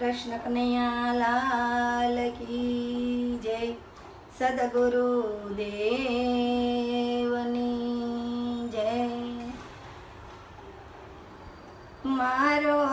કૃષ્ણ કનૈયાલાલ કી જય. સદગુરુ દેવની જય. મારો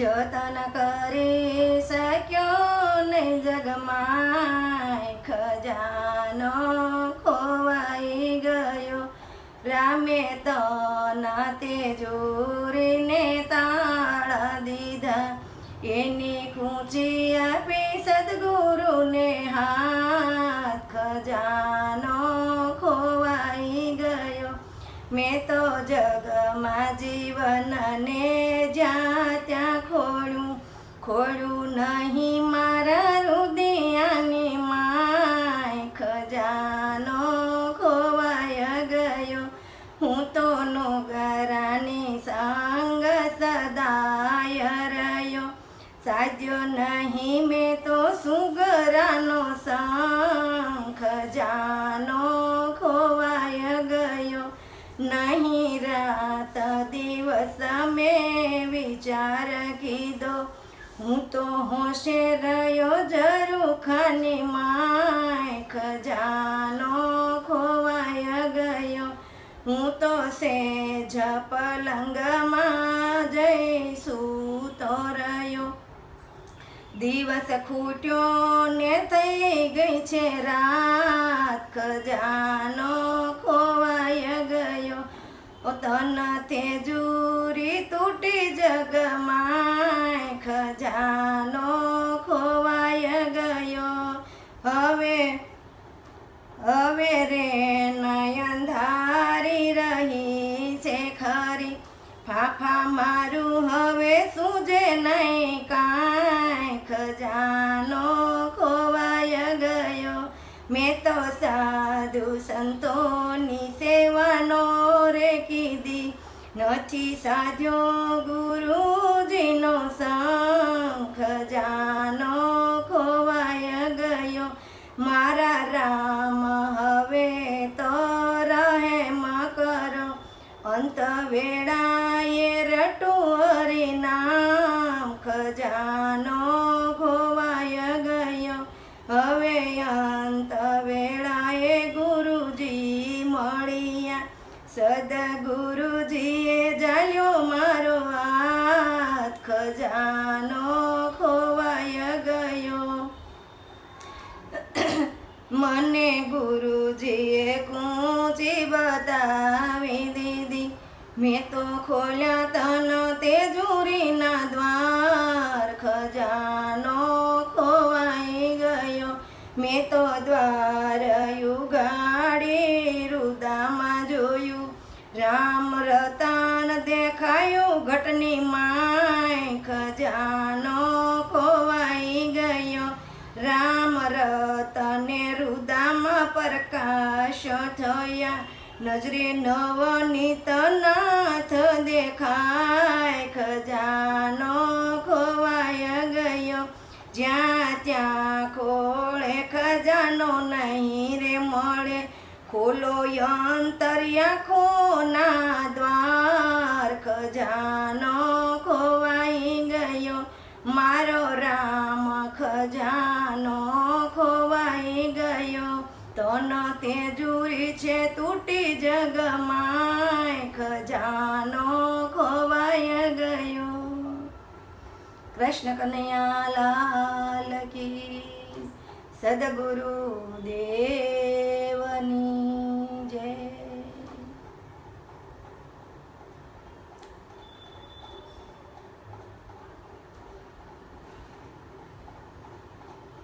જતન કરી શક્યો નહીં જગમાય ખજાનો ખોવાઈ ગયો. રામે તના તે જોરીને તાળા દીધા. એની ખૂંચી આપી સદગુરુને હાથ ખજાનો ખોવાઈ ગયો. મેં તો જગમાં જીવનને ખોળ્યું નહીં મારા રુદિયાની માય. ખજાનો ખોવાય ગયો. હું તો નોગરાની સંગ સદાય રહ્યો. સાધ્યો નહીં મેં તો સુગરાનો સંગ. ખજાનો ખોવાય ગયો. નહીં રાત દિવસ મેં વિચાર કીધો. હું તો હોશે રહ્યો જરૂર ખાની માય, ખજાનો ખોવાય ગયો. હું તો સેજ પલંગમાં જઈશું તો રહ્યો. દિવસ ખૂટ્યો ને થઈ ગઈ છે રાત, ખજાનો ખોવાય ગયો. ઓ તન તેજુરી તૂટી જગમાય, ખજાનો ખોવાય ગયો. હવે હવે રે નયન ધારી રહી છે ખરી. ફાફા મારું હવે સૂજે નહીં કાંઈ. ખજાનો ખોવાય ગયો. મેં તો સાધુ સંતોની સેવાનો નથી સાધ્યો ગુરુજીનો શંખ, જાનો ખોવાય ગયો. મારા રામ, હવે તો રહે કરો અંત વેળાએ રટું હરી ખજાનો ખોવાય ગયો. મને ગુરુજીએ કૂંચી બતાવી દીધી. મેં તો ખોલ્યા તન તેજુરીના દ્વાર. ખજાનો ખોવાઈ ગયો. મેં તો દ્વાર યુગાડી રુદામાં જોયું. રામ પ્રકાશ થયા. નજરે નવનીત નાથ દેખાય. ખજાનો ખોવાય ગયો. જ્યાં ત્યાં ખોળે ખજાનો નહીં રે મળે. ખોલો યંતર્યા ખોના દ્વાર. ખજાનો ખોવાઈ ગયો. મારો રામ ખજાનો તન તેજુરી છે તૂટી જગમાય ખજાનો ખોવાય ગયો. કૃષ્ણ કનૈયા લાલ કી સદગુરુ દેવ